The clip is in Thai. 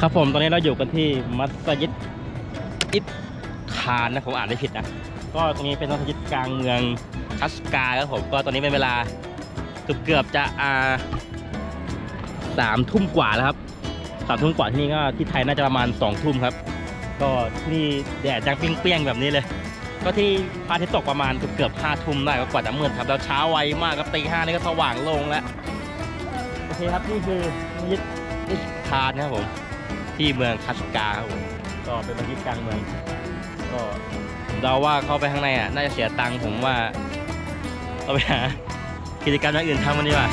ครับผม ตอนนี้เราอยู่กันที่มัสยิดอิดคานนะผมอ่านได้ผิดนะ ก็ตรงนี้เป็นมัสยิดกลางเมืองคัสกาครับผม ก็ตอนนี้เป็นเวลาเกือบเกือบจะอ่าสามทุ่มกว่าแล้วครับสามทุ่มกว่าที่นี่ก็ที่ไทยน่าจะประมาณสองทุ่มครับ ก็ที่นี่แดดจังเปรี้ยงๆแบบนี้เลย ก็ที่พระอาทิตย์ตกประมาณเกือบเกือบห้าทุ่มได้ก็กว่าจะมืดครับ แล้วเช้าไวมากครับตีห้านี่ก็สว่างลงแล้ว โอเคครับนี่คือมัสยิดอิดคานนะครับผม ที่เมืองคัสกาครับผมก็เป็นมัสยิดกลางเมืองก็ผมเดาว่าเข้าไปข้างในอะน่าจะเสียตังค์ผมว่าเอาไปหากิจกรรมอย่างอื่นทำกันดีกว่า